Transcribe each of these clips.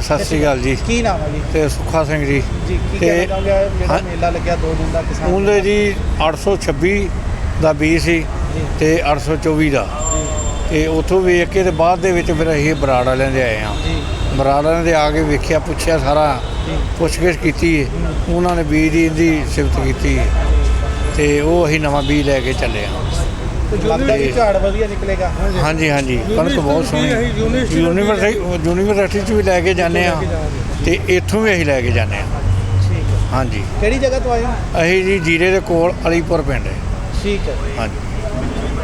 ਸਤਿ ਸ੍ਰੀ ਅਕਾਲ ਜੀ। ਕੀ ਨਾਮ ਹੈ ਜੀ? ਤੇ ਸੁੱਖਾ ਸਿੰਘ ਜੀ। ਜੀ ਕੀ ਤੇ- ਕਹਿਣਾ ਚਾਹੁੰਦੇ ਆ? ਜਿਹੜਾ ਮੇਲਾ ਲੱਗਿਆ ਦੋ ਦਿਨ ਦਾ ਕਿਸਾਨ ਉਹਦੇ ਜੀ 826 ਦਾ ਬੀਜ ਸੀ। ਤੇ 824 ਦਾ। ਤੇ ਉਥੋਂ ਵੇਖ ਕੇ ਤੇ ਬਾਅਦ ਦੇ ਵਿੱਚ ਫਿਰ ਅਸੀਂ ਬਰਾੜ ਵਾਲਿਆਂ ਦੇ ਆਏ ਆ ਜੀ। ਬਰਾੜ ਵਾਲਿਆਂ ਦੇ ਆ ਕੇ ਵੇਖਿਆ ਪੁੱਛਿਆ ਸਾਰਾ ਪੁੱਛਗਿੱਛ ਕੀਤੀ ਉਹਨਾਂ ਨੇ ਬੀਜ ਦੀ ਇਹਦੀ ਸਿਫਤ ਕੀਤੀ ਤੇ ਉਹ ਅਸੀਂ ਨਵਾਂ ਬੀਜ ਲੈ ਕੇ ਚੱਲੇ ਆ ਲੱਗਦਾ ਕਿ ਝਾੜ ਵਧੀਆ ਨਿਕਲੇਗਾ। ਹਾਂਜੀ ਹਾਂਜੀ। ਕਣਕ ਬਹੁਤ ਸੋਹਣੀ। ਯੂਨੀਵਰਸਿਟੀ ਯੂਨੀਵਰਸਿਟੀ ਚ ਵੀ ਲੈ ਕੇ ਜਾਂਦੇ ਆ। ਤੇ ਇੱਥੋਂ ਵੀ ਅਸੀਂ ਲੈ ਕੇ ਜਾਂਦੇ ਆ। ਠੀਕ ਹੈ। ਹਾਂਜੀ। ਕਿਹੜੀ ਜਗ੍ਹਾ ਤੋਂ ਆਏ ਹੋ? ਅਸੀਂ ਜੀ ਜੀਰੇ ਦੇ ਕੋਲ ਅਲੀਪੁਰ ਪਿੰਡ ਹੈ। ਠੀਕ ਹੈ। ਹਾਂਜੀ।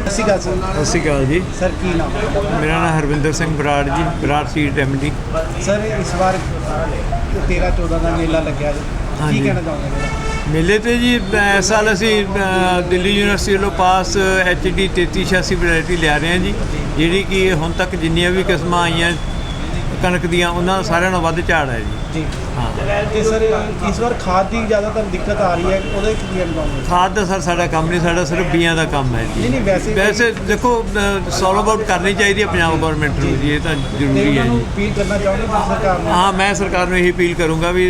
ਸਰ ਸਤਿ ਸ਼੍ਰੀ ਅਕਾਲ ਜੀ। ਸਰ ਕੀ ਨਾਮ? ਹੈ ਮੇਰਾ ਨਾਮ Harvinder Singh Brar ji Brar seat MD sir ਇਸ ਵਾਰ 13 14 ਦਾ ਮੇਲਾ ਲੱਗਿਆ ਜੀ। ਕੀ। ਕਹਿਣਾ ਚਾਹੁੰਦੇ ਜੀ ਮੇਲੇ ਤੇ ਜੀ, ਇਸ ਸਾਲ ਅਸੀਂ ਦਿੱਲੀ ਯੂਨੀਵਰਸਿਟੀ ਵੱਲੋਂ ਪਾਸ ਐਚਡੀ 3386 ਵੈਰਾਈਟੀ ਲਿਆ ਰਹੇ ਹਾਂ ਜੀ, ਜਿਹੜੀ ਕਿ ਹੁਣ ਤੱਕ ਜਿੰਨੀਆਂ ਵੀ ਕਿਸਮਾਂ ਆਈਆਂ, ਕਣਕ ਦੀਆਂ, ਉਹਨਾਂ ਦਾ ਸਾਰਿਆਂ ਨਾਲੋਂ ਵੱਧ ਝਾੜ ਹੈ ਜੀ। ਤੇ ਸਰ ਇਸ ਵਾਰ ਖਾਦ ਦੀ ਜ਼ਿਆਦਾਤਰ ਦਿੱਕਤ ਆ ਰਹੀ ਹੈ ਉਹਦੇ ਕੀ ਕਹਿਣਾ ਚਾਹੁੰਦੇ ਖਾਦ ਦਾ ਸਰ ਸਾਡਾ ਕੰਮ ਨਹੀਂ ਸਾਡਾ ਸਿਰਫ ਬੀਆਂ ਦਾ ਕੰਮ ਹੈ ਜੀ। ਨਹੀਂ ਵੈਸੇ ਵੈਸੇ ਦੇਖੋ ਸੋਲਵ ਆਊਟ ਕਰਨੀ ਚਾਹੀਦੀ ਹੈ ਪੰਜਾਬ ਗਵਰਨਮੈਂਟ ਨੂੰ ਜੀ ਇਹ ਤਾਂ ਜ਼ਰੂਰੀ ਹੈ ਉਹਨਾਂ ਨੂੰ ਜੀ। ਅਪੀਲ ਕਰਨਾ ਚਾਹੁੰਦੇ ਕਿ ਸਰਕਾਰ ਨੂੰ? ਹਾਂ ਮੈਂ ਸਰਕਾਰ ਨੂੰ ਇਹ ਅਪੀਲ ਕਰੂੰਗਾ ਵੀ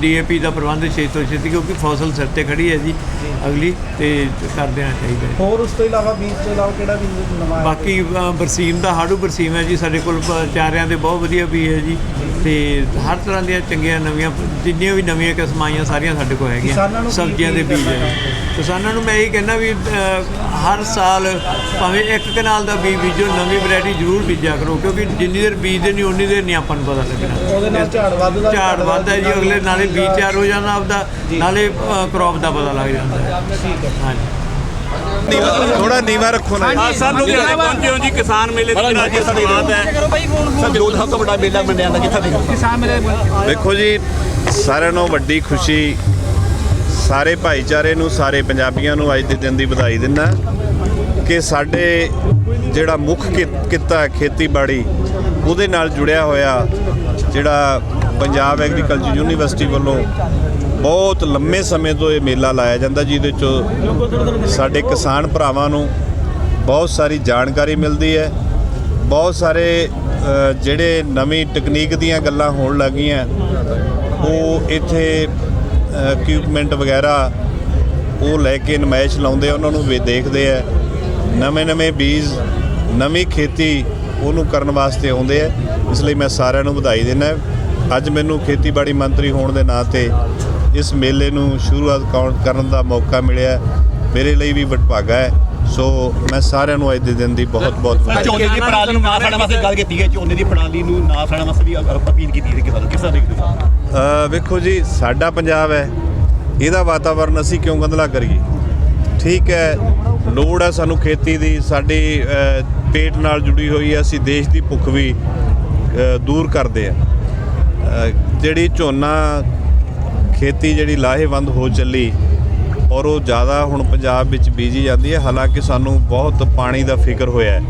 ਡੀਏਪੀ ਦਾ ਪ੍ਰਬੰਧ ਛੇਤੀ ਤੋਂ ਛੇਤੀ ਕਿਉਂਕਿ ਫਸਲ ਸਿਰ ਤੇ ਖੜੀ ਹੈ ਜੀ ਅਗਲੀ ਤੇ ਕਰ ਦੇਣਾ ਚਾਹੀਦਾ ਹੈ। ਹੋਰ ਉਸ ਤੋਂ ਇਲਾਵਾ ਬੀਜ ਤੋਂ ਇਲਾਵਾ ਕਿਹੜਾ ਵੀ ਨਵਾਂ? ਬਾਕੀ ਬਰਸੀਮ ਦਾ ਹਾੜੂ ਬਰਸੀਮ ਹੈ ਜੀ ਸਾਡੇ ਕੋਲ ਚਾਰਿਆਂ ਦੇ ਬਹੁਤ ਵਧੀਆ ਵੀ ਹੈ ਜੀ ਤੇ ਹਰ ਤਰ੍ਹਾਂ ਦੀਆਂ ਚੰਗੀਆਂ ਨਵੀਆਂ ਜਿੰਨੀਆਂ ਵੀ ਨਵੀਆਂ ਕਿਸਮਾਂ ਆਈਆਂ ਸਾਰੀਆਂ ਸਾਡੇ ਕੋਲ ਹੈਗੀਆਂ। ਸਬਜ਼ੀਆਂ ਦੇ ਬੀਜ ਹੈ ਕਿਸਾਨਾਂ ਨੂੰ ਮੈਂ ਇਹ ਕਹਿੰਦਾ ਵੀ ਹਰ ਸਾਲ ਭਾਵੇਂ ਇੱਕ ਕਨਾਲ ਦਾ ਬੀਜ ਬੀਜੋ ਨਵੀਂ ਵੈਰਾਈਟੀ ਜ਼ਰੂਰ ਬੀਜਿਆ ਕਰੋ ਕਿਉਂਕਿ ਜਿੰਨੀ ਦੇਰ ਬੀਜਦੇ ਨਹੀਂ ਉਨੀ ਦੇਰ ਨਹੀਂ ਆਪਾਂ ਨੂੰ ਪਤਾ ਲੱਗਣਾ। ਉਹਦੇ ਨਾਲ ਝਾੜ ਵੱਧਦਾ ਝਾੜ ਵੱਧਦਾ ਜੀ ਅਗਲੇ ਨਾਲੇ ਬੀਜ ਤਿਆਰ ਹੋ ਜਾਂਦਾ ਆਪਦਾ। ਨਾਲੇ ਕ੍ਰੌਪ ਦਾ ਪਤਾ ਲੱਗ ਜਾਂਦਾ। ਹੈ ਠੀਕ ਹੈ। ਹਾਂਜੀ। ਥੋੜਾ ਨੀਵਾ ਰੱਖੋ ਨਾ ਆ ਸਰ ਲੁਧਿਆਣੇ ਪਹੁੰਚੇ ਹੋ ਜੀ? ਕਿਸਾਨ ਮੇਲੇ ਦੀ ਜਿਹੜਾ ਅੱਜ ਸ਼ੁਰੂਆਤ ਹੈ। ਸਭ ਦੋ ਸਭ ਤੋਂ ਵੱਡਾ ਮੇਲਾ ਮੰਨਿਆ ਜਾਂਦਾ ਜਿੱਥੇ ਦੇਖੋ? ਜੀ ਸਾਰਿਆਂ ਨੂੰ ਵੱਡੀ ਖੁਸ਼ੀ ਸਾਰੇ ਭਾਈਚਾਰੇ ਨੂੰ ਸਾਰੇ ਪੰਜਾਬੀਆਂ ਨੂੰ ਅੱਜ ਦੇ ਦਿਨ ਦੀ ਵਧਾਈ ਦਿੰਦਾ ਕਿ ਸਾਡੇ ਜਿਹੜਾ ਮੁੱਖ ਕਿ- ਕਿੱਤਾ ਹੈ ਖੇਤੀਬਾੜੀ ਉਹਦੇ ਨਾਲ ਜੁੜਿਆ ਹੋਇਆ ਜਿਹੜਾ ਪੰਜਾਬ ਐਗਰੀਕਲਚਰ ਯੂਨੀਵਰਸਿਟੀ ਵੱਲੋਂ ਬਹੁਤ ਲੰਮੇ ਸਮੇਂ ਤੋਂ ਇਹ ਮੇਲਾ ਲਾਇਆ ਜਾਂਦਾ ਜਿਹਦੇ ਚ ਸਾਡੇ ਕਿਸਾਨ ਭਰਾਵਾਂ ਨੂੰ ਬਹੁਤ ਸਾਰੀ ਜਾਣਕਾਰੀ ਮਿਲਦੀ ਹੈ। ਬਹੁਤ ਸਾਰੇ ਜਿਹੜੇ ਨਵੀਂ ਟੈਕਨੀਕ ਦੀਆਂ ਗੱਲਾਂ ਹੋਣ ਲੱਗੀਆਂ ਉਹ ਇੱਥੇ ਇਕਵਿਪਮੈਂਟ ਵਗੈਰਾ, ਉਹ ਲੈ ਕੇ ਨਮਾਇਸ਼ ਲਾਉਂਦੇ ਉਹਨਾਂ ਨੂੰ ਵੀ ਦੇਖਦੇ ਆ। ਨਵੇਂ-ਨਵੇਂ ਬੀਜ, ਨਵੀਂ ਖੇਤੀ ਉਹਨੂੰ ਕਰਨ ਵਾਸਤੇ ਆਉਂਦੇ ਆ। ਇਸ ਲਈ ਮੈਂ ਸਾਰਿਆਂ ਨੂੰ ਵਧਾਈ ਦਿੰਦਾ। ਅੱਜ ਮੈਨੂੰ ਖੇਤੀਬਾੜੀ ਮੰਤਰੀ ਹੋਣ ਦੇ ਨਾਂ ਤੇ ਇਸ ਮੇਲੇ ਨੂੰ ਸ਼ੁਰੂਆਤ ਕਰਨ ਦਾ ਮੌਕਾ ਮਿਲਿਆ ਮੇਰੇ ਲਈ ਵੀ ਵਡਭਾਗਾ ਹੈ। ਸੋ ਮੈਂ ਸਾਰਿਆਂ ਨੂੰ ਅੱਜ ਦੇ ਦਿਨ ਦੀ ਬਹੁਤ-ਬਹੁਤ ਵਧਾਈ। ਝੋਨੇ ਦੀ ਪਰਾਲੀ ਨੂੰ ਨਾ ਸਾੜਨ ਵਾਸਤੇ ਗੱਲ ਕੀਤੀ ਹੈ। ਝੋਨੇ ਦੀ ਪਰਾਲੀ ਨੂੰ ਨਾ ਸਾੜਨ ਵਾਸਤੇ ਵੀ ਅਪੀਲ ਕੀਤੀ ਹੈ ਕਿਸਾਨ ਕਿਸ ਤਰ੍ਹਾਂ ਦੇਖਦੇ ਹੋ? ਅ, ਵੇਖੋ ਜੀ ਸਾਡਾ ਪੰਜਾਬ ਹੈ। ਇਹਦਾ ਵਾਤਾਵਰਨ ਅਸੀਂ ਕਿਉਂ ਗੰਦਲਾ ਕਰੀਏ? ਠੀਕ ਹੈ ਲੋੜ ਹੈ ਸਾਨੂੰ ਖੇਤੀ ਦੀ ਸਾਡੀ ਪੇਟ ਨਾਲ ਜੁੜੀ ਹੋਈ ਹੈ। ਅਸੀਂ ਦੇਸ਼ ਦੀ ਭੁੱਖ ਵੀ ਦੂਰ ਕਰਦੇ ਆ ਜਿਹੜੀ ਝੋਨਾ ਖੇਤੀ ਜਿਹੜੀ ਲਾਹੇਵੰਦ ਹੋ ਚੱਲੀ ਔਰ ਉਹ ਜ਼ਿਆਦਾ ਹੁਣ ਪੰਜਾਬ ਵਿੱਚ ਬੀਜੀ ਜਾਂਦੀ ਹੈ, ਹਾਲਾਂਕਿ ਸਾਨੂੰ ਬਹੁਤ ਪਾਣੀ ਦਾ ਫਿਕਰ ਹੋਇਆ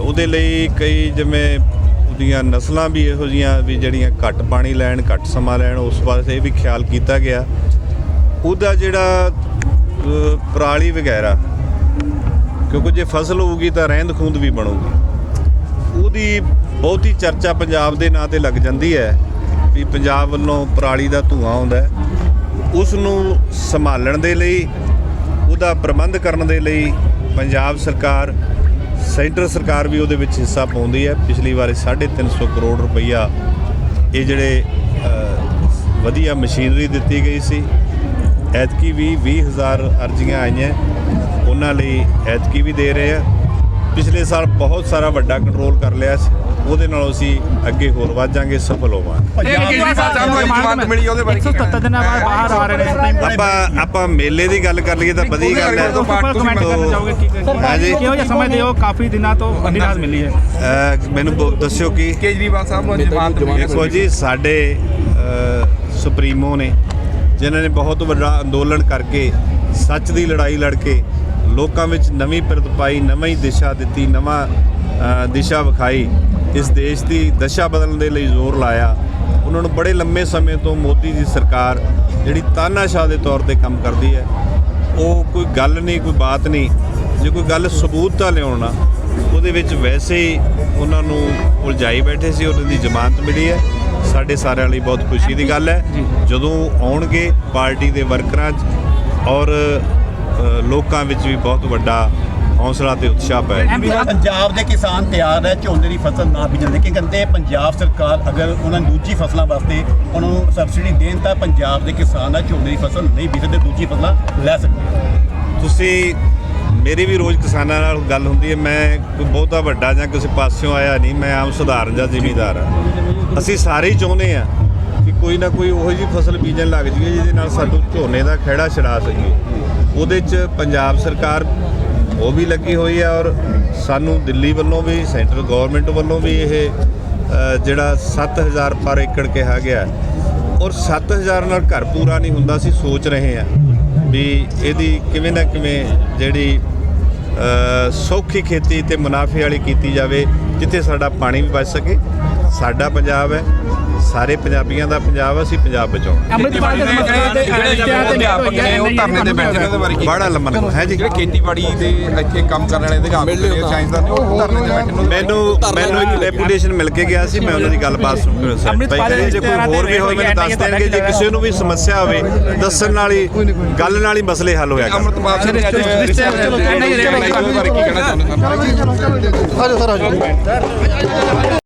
ਉਹਦੇ ਲਈ ਕਈ ਜਿਵੇਂ ਉਹਦੀਆਂ ਨਸਲਾਂ ਵੀ ਇਹੋ ਜੀਆਂ ਵੀ ਜਿਹੜੀਆਂ ਘੱਟ ਪਾਣੀ ਲੈਣ, ਘੱਟ ਸਮਾਂ ਲੈਣ, ਉਸ ਵਾਸਤੇ ਇਹ ਵੀ ਖਿਆਲ ਕੀਤਾ ਗਿਆ। ਉਹਦਾ ਜਿਹੜਾ ਪਰਾਲੀ ਵਗੈਰਾ, ਕਿਉਂਕਿ ਜੇ ਫਸਲ ਹੋਊਗੀ ਤਾਂ ਰਹਿੰਦ ਖੂੰਦ ਵੀ ਬਣੂਗੀ। ਉਹਦੀ ਬਹੁਤੀ ਚਰਚਾ ਪੰਜਾਬ ਦੇ ਨਾਂ ਤੇ ਲੱਗ ਜਾਂਦੀ ਹੈ। ਵੀ ਪੰਜਾਬ ਵੱਲੋਂ ਪਰਾਲੀ ਦਾ ਧੂਆਂ ਆਉਂਦਾ ਉਸ ਨੂੰ ਸੰਭਾਲਣ ਦੇ ਲਈ, ਉਹਦਾ ਪ੍ਰਬੰਧ ਕਰਨ ਦੇ ਲਈ ਪੰਜਾਬ ਸਰਕਾਰ, ਸੈਂਟਰ ਸਰਕਾਰ ਵੀ ਉਹਦੇ ਵਿੱਚ ਹਿੱਸਾ ਪਾਉਂਦੀ ਹੈ। ਪਿਛਲੀ ਵਾਰੀ 350 ਕਰੋੜ ਰੁਪਈਆ ਇਹ ਜਿਹੜੇ ਵਧੀਆ ਮਸ਼ੀਨਰੀ ਦਿੱਤੀ ਗਈ ਸੀ। ਐਤਕੀ ਵੀ 20000 ਅਰਜ਼ੀਆਂ ਆਈਆਂ। ਉਹਨਾਂ ਲਈ ਐਤਕੀ ਵੀ ਦੇ ਰਹੇ ਆ। ਪਿਛਲੇ ਸਾਲ ਬਹੁਤ ਸਾਰਾ ਵੱਡਾ ਕੰਟਰੋਲ ਕਰ ਲਿਆ ਸੀ। ਉਹਦੇ ਨਾਲ ਅਸੀਂ ਅੱਗੇ ਹੋਰ ਵਧਾਂਗੇ ਸਫਲ ਹੋਵਾਂਗੇ। ਦਿਨਾਂ ਬਾਅਦ ਬਾਹਰ ਆ ਰਹੇ ਨੇ। ਸੁਪਰੀਮ ਕੋਰਟ ਆਪਾਂ ਆਪਾਂ ਮੇਲੇ ਦੀ ਗੱਲ ਕਰ ਲਈਏ ਤਾਂ ਵਧੀਆ ਗੱਲ ਹੈ। ਕਮੈਂਟ ਕਰਨਾ ਚਾਹੋਗੇ ਕੀ ਹਾਂਜੀ। ਕਿਹੋ ਜਿਹਾ ਸਮਝਦੇ ਹੋ ਕਾਫੀ ਦਿਨਾਂ ਤੋਂ ਵੱਡੀ ਰਾਤ ਮਿਲੀ ਹੈ। ਅਹ ਮੈਨੂੰ ਦੱਸਿਓ ਕਿ ਕੇਜਰੀਵਾਲ ਸਾਹਿਬ ਨੂੰ ਜਮਾਨਤ ਮਿਲੀ ਦੇਖੋ ਜੀ ਸਾਡੇ ਸੁਪਰੀਮੋ ਨੇ ਜਿਨ੍ਹਾਂ ਨੇ ਬਹੁਤ ਵੱਡਾ ਅੰਦੋਲਨ ਕਰਕੇ ਸੱਚ ਦੀ ਲੜਾਈ ਲੜ ਕੇ ਲੋਕਾਂ ਵਿੱਚ ਨਵੀਂ ਪ੍ਰਤਪਾਈ ਨਵੀਂ ਦਿਸ਼ਾ ਦਿੱਤੀ ਨਵਾਂ ਦਿਸ਼ਾ ਵਿਖਾਈ। ਇਸ ਦੇਸ਼ ਦੀ ਦਸ਼ਾ ਬਦਲਣ ਦੇ ਲਈ ਜ਼ੋਰ ਲਾਇਆ। ਉਹਨਾਂ ਨੂੰ ਬੜੇ ਲੰਮੇ ਸਮੇਂ ਤੋਂ ਮੋਦੀ ਦੀ ਸਰਕਾਰ ਜਿਹੜੀ ਤਾਨਾਸ਼ਾਹ ਦੇ ਤੌਰ ਤੇ ਕੰਮ ਕਰਦੀ ਹੈ ਉਹ ਕੋਈ ਗੱਲ ਨਹੀਂ ਕੋਈ ਬਾਤ ਨਹੀਂ। ਜੇ ਕੋਈ ਗੱਲ ਸਬੂਤ ਤਾਂ ਲਿਆਉਣਾ ਉਹਦੇ ਵਿੱਚ ਵੈਸੇ ਹੀ ਉਹਨਾਂ ਨੂੰ ਉਲਝਾਈ ਬੈਠੇ ਸੀ ਉਹਨਾਂ ਦੀ ਜ਼ਮਾਨਤ ਮਿਲੀ ਹੈ। ਸਾਡੇ ਸਾਰਿਆਂ ਲਈ ਬਹੁਤ ਖੁਸ਼ੀ ਦੀ ਗੱਲ ਹੈ। ਜਦੋਂ ਆਉਣਗੇ ਪਾਰਟੀ ਦੇ ਵਰਕਰਾਂ 'ਚ ਔਰ ਲੋਕਾਂ ਵਿੱਚ ਵੀ ਬਹੁਤ ਵੱਡਾ ਹੌਸਲਾ ਤੇ ਉਤਸ਼ਾਹ ਪੈ ਪੰਜਾਬ ਦੇ ਕਿਸਾਨ ਤਿਆਰ ਹੈ ਝੋਨੇ ਦੀ ਫਸਲ ਨਾ ਬੀਜਣ ਦੇ। ਕਿ ਕਹਿੰਦੇ ਪੰਜਾਬ ਸਰਕਾਰ ਅਗਰ ਉਹਨਾਂ ਨੂੰ ਦੂਜੀ ਫਸਲਾਂ ਵਾਸਤੇ ਉਹਨਾਂ ਨੂੰ ਸਬਸਿਡੀ ਦੇਣ ਤਾਂ ਪੰਜਾਬ ਦੇ ਕਿਸਾਨ ਆ ਝੋਨੇ ਦੀ ਫਸਲ ਨਹੀਂ ਬੀਜ ਸਕਦੇ ਦੂਜੀ ਫਸਲਾਂ ਲੈ ਸਕਦੇ ਤੁਸੀਂ ਮੇਰੀ ਵੀ ਰੋਜ਼ ਕਿਸਾਨਾਂ ਨਾਲ ਗੱਲ ਹੁੰਦੀ ਹੈ ਮੈਂ ਕੋਈ ਬਹੁਤਾ ਵੱਡਾ ਜਾਂ ਕਿਸੇ ਪਾਸਿਓਂ ਆਇਆ ਨਹੀਂ ਮੈਂ ਆਮ ਸੁਧਾਰਨ ਜਾਂ ਜ਼ਿਮੀਂਦਾਰ ਆ ਅਸੀਂ ਸਾਰੇ ਹੀ ਚਾਹੁੰਦੇ ਆ ਕਿ ਕੋਈ ਨਾ ਕੋਈ ਉਹੋ ਜਿਹੀ ਫਸਲ ਬੀਜਣ ਲੱਗ ਜਾਈਏ ਜਿਹਦੇ ਨਾਲ ਸਾਨੂੰ ਝੋਨੇ ਦਾ ਖਹਿੜਾ ਛਡਾ ਸਕੀਏ। ਉਹਦੇ 'ਚ ਪੰਜਾਬ ਸਰਕਾਰ ਉਹ ਵੀ ਲੱਗੀ ਹੋਈ ਹੈ ਔਰ ਸਾਨੂੰ ਦਿੱਲੀ ਵੱਲੋਂ ਵੀ ਸੈਂਟਰਲ ਗਵਰਨਮੈਂਟ ਵੱਲੋਂ ਵੀ ਇਹ ਅ, ਜਿਹੜਾ 7000 ਪਰ ਏਕੜ ਕਿਹਾ ਗਿਆ ਹੈ। ਔਰ 7000 ਨਾਲ ਘਰ ਪੂਰਾ ਨਹੀਂ ਹੁੰਦਾ ਅਸੀਂ ਸੋਚ ਰਹੇ ਹਾਂ ਵੀ ਇਹਦੀ ਕਿਵੇਂ ਨਾ ਕਿਵੇਂ ਜਿਹੜੀ ਸੌਖੀ ਖੇਤੀ ਤੇ ਮੁਨਾਫੇ ਵਾਲੀ ਕੀਤੀ ਜਾਵੇ ਜਿੱਥੇ ਸਾਡਾ ਪਾਣੀ ਵੀ ਬਚ ਸਕੇ ਸਾਡਾ ਪੰਜਾਬ ਹੈ ਸਾਰੇ ਪੰਜਾਬੀਆਂ ਦਾ ਪੰਜਾਬ ਅਸੀਂ ਪੰਜਾਬ ਬਚਾਉਣਾ ਅੰਮ੍ਰਿਤਪਾਲ ਦੇ ਮਸਲੇ ਤੇ ਜਿਹੜੇ ਜਿਹੜੇ ਅਧਿਆਪਕ ਨੇ ਉਹ ਧਰਨੇ ਤੇ ਬੈਠੇ ਨੇ ਉਹਦੇ ਬਾਰੇ ਕੀ ਬੜਾ ਲੰਮਾ ਹੈ ਜੀ ਜਿਹੜੇ ਖੇਤੀਬਾੜੀ ਦੇ ਇੱਥੇ ਕੰਮ ਕਰਨ ਵਾਲੇ ਅਧਿਆਪਕ ਨੇ ਸਾਇੰਸਦਾਨ ਨੇ ਉਹ ਧਰਨੇ ਤੇ ਬੈਠੇ ਨੇ ਮੈਨੂੰ ਮੈਨੂੰ ਇੱਕ ਡੈਪੂਟੇਸ਼ਨ ਮਿਲ ਕੇ ਗਿਆ ਸੀ ਮੈਂ ਉਹਨਾਂ ਦੀ ਗੱਲਬਾਤ ਸੁਣ ਕੇ ਸੈਟੀਸਫਾਈ ਕਰੀ ਜੇ ਕੋਈ ਹੋਰ ਵੀ ਹੋਵੇ ਮੈਨੂੰ ਦੱਸ ਦੇਣਗੇ ਜੇ ਕਿਸੇ ਨੂੰ ਵੀ ਸਮੱਸਿਆ ਹੋਵੇ ਦੱਸਣ ਨਾਲ ਹੀ ਗੱਲ ਨਾਲ ਹੀ ਮਸਲੇ ਹੱਲ ਹੋਇਆ ਕਰਦੇ ਅਮਰਤਪਾਲ ਸਿੰਘ ਨੇ ਅੱਜ ਰਿਸ਼ਤੇ ਬਾਰੇ ਕੀ ਕਹਿਣਾ ਚਾਹੁੰਦੇ ਸਨ